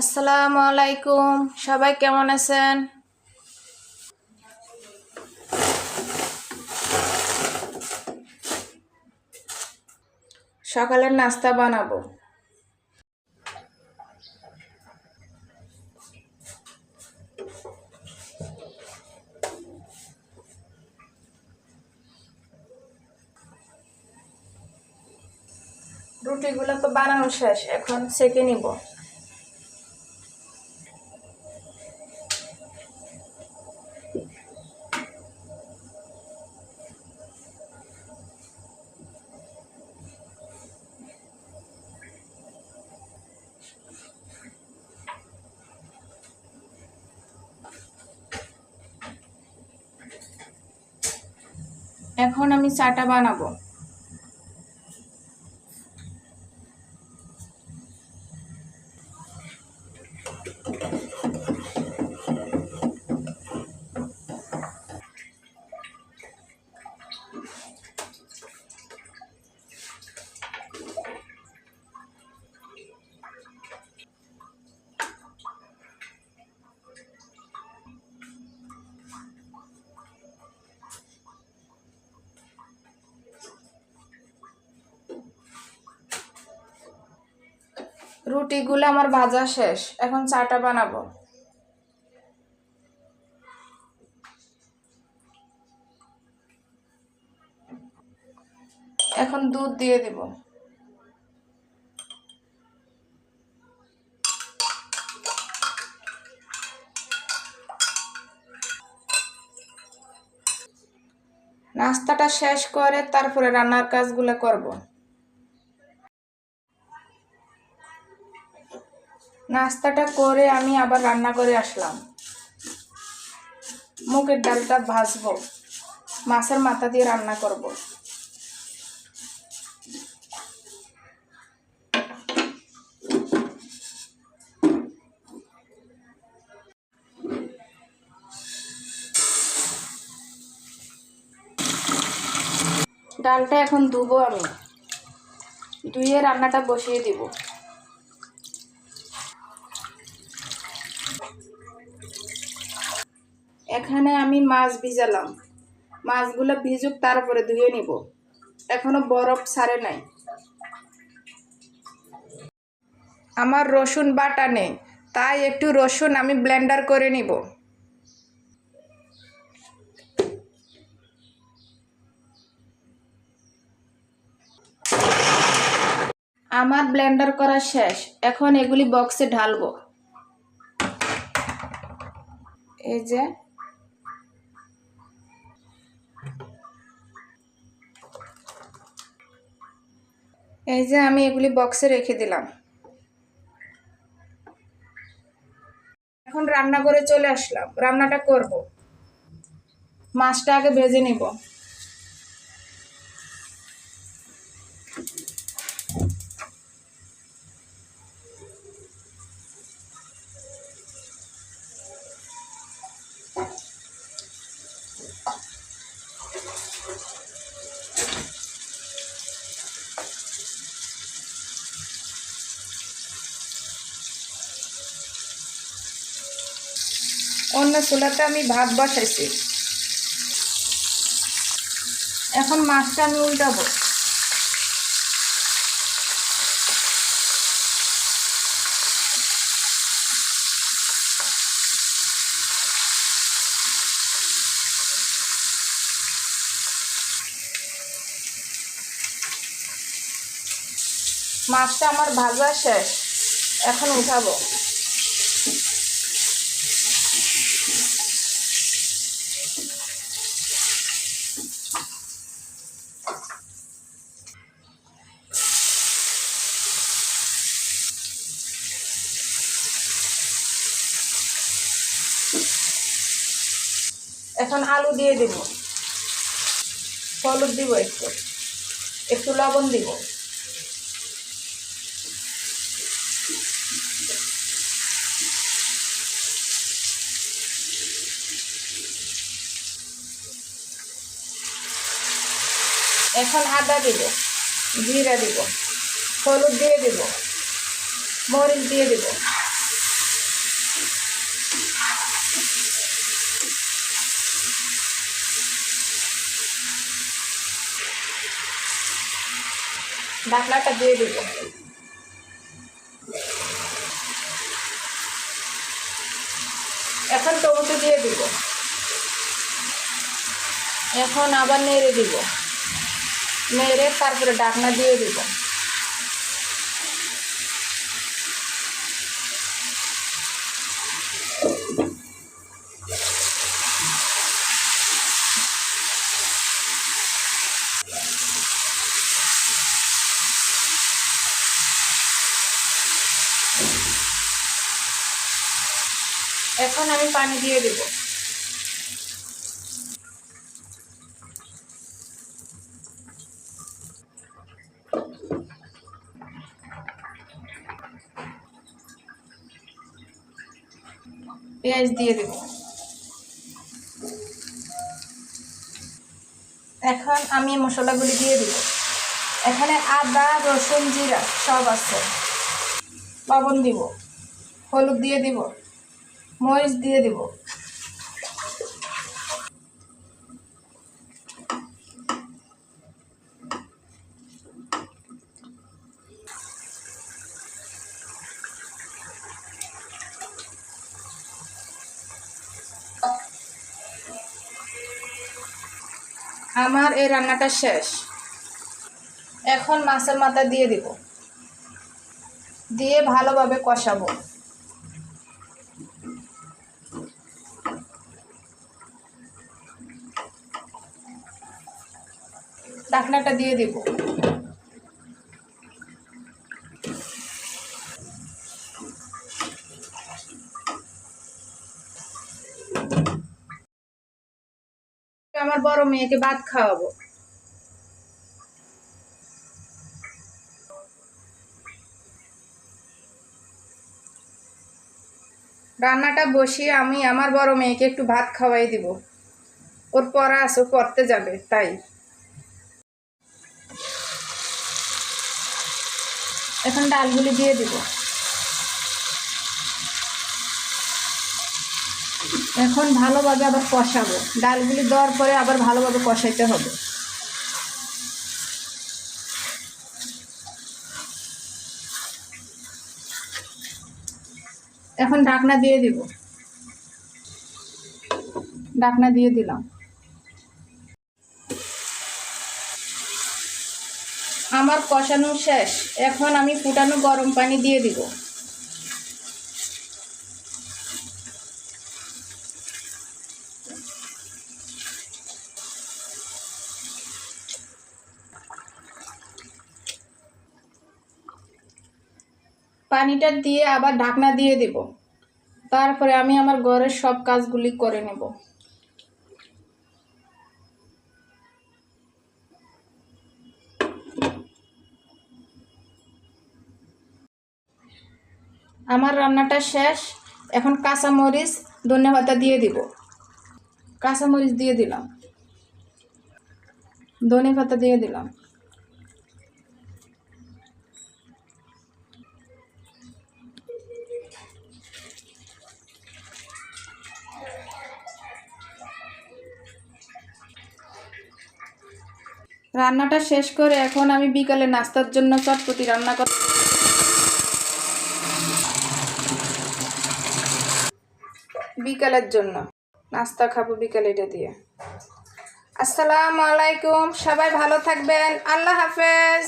আসসালামু আলাইকুম। সবাই কেমন আছেন? সকালের নাস্তা বানাবো। রুটিগুলো তো বানানো শেষ, এখন সেকে নিব। এখন আমি চাটা বানাবো। রুটিগুলো আমার ভাজা শেষ, এখন চাটা বানাবো। এখন দুধ দিয়ে দিব। নাস্তাটা শেষ করে তারপরে রান্নার কাজগুলো করব। নাস্তাটা করে আমি আবার রান্না করে আসলাম। মুগের ডালটা ভাজবো, মাছের মাথা দিয়ে রান্না করব। ডালটা এখন ধুবো আমি। ধুয়ে রান্নাটা বসিয়ে দিব। এখানে আমি মাছ ভিজালাম। মাছগুলো ভিজুক, তারপরে ধুয়ে নিব। এখনও বরফ ছাড়ে নাই। আমার রসুন বাটা নেই, তাই একটু রসুন আমি ব্লেন্ডার করে নিব। আমার ব্লেন্ডার করা শেষ, এখন এগুলি বক্সে ঢালবো। এই যে এই যে আমি এগুলি বক্সে রেখে দিলাম। এখন রান্না করে চলে আসলাম। রান্নাটা করব। মাছটা আগে ভেজে নিব। অন্য চুলাতে আমি ভাত বসাইছি। এখন মাছটা আমি উল্টাবো। মাছটা আমার ভাজা শেষ। এখন উঠাবো। এখন আলু দিয়ে দিব। হলুদ দিব একটু। একটু লবণ দিব। এখন আদা দিব, জিরা দিব, হলুদ দিয়ে দিব, মরিচ দিয়ে দিব। ঢাকনাটা দিয়ে দেব। এখন টমেটো দিয়ে দিব। এখন আবার নেড়ে দিব। নেড়ে তারপরে ডাকনা দিয়ে দিব। এখন আমি পানি দিয়ে দিব। পেঁয়াজ দিয়ে দেব। এখন আমি মশলাগুলি দিয়ে দিব। এখানে আদা, রসুন, জিরা সব আছে। লবণ দিব। হলুদ দিয়ে দিব। মরিচ দিয়ে দিব। আমার এই রান্নাটা শেষ। এখন মাছের মাথা দিয়ে দিব। দিয়ে ভালোভাবে কষাবো। ঢাকনাটা দিয়ে দিব। আমার বড় মেয়েকে ভাত খাওয়াবো। রান্নাটা বসিয়ে আমি আমার বড় মেয়েকে একটু ভাত খাওয়াই দিব। ওর পড়া ও পড়তে যাবে, তাই। এখন ডালগুলি দিয়ে দিব। এখন ভালোভাবে আবার কষাবো। ডালগুলি দেওয়ার পরে আবার ভালোভাবে কষাইতে হবে। এখন ঢাকনা দিয়ে দিব। ঢাকনা দিয়ে দিলাম। আমার কষানো শেষ। এখন আমি ফুটানো গরম পানি দিয়ে দিব। পানিটা দিয়ে আবার ঢাকনা দিয়ে দিব। তারপরে আমি আমার ঘরের সব কাজগুলি করে নেব। আমার রান্নাটা শেষ। এখন কাঁচামরিচ ধনে পাতা দিয়ে দিব। কাঁচামরিচ দিয়ে দিলাম। ধনে পাতা দিয়ে দিলাম। রান্নাটা শেষ করে এখন আমি বিকালে নাস্তার জন্য চটপটি রান্না কর বিকালের জন্য। নাস্তা খাব বিকালে এটা দিয়ে। আসসালামু আলাইকুম সবাই ভালো থাকবেন। আল্লাহ হাফেজ।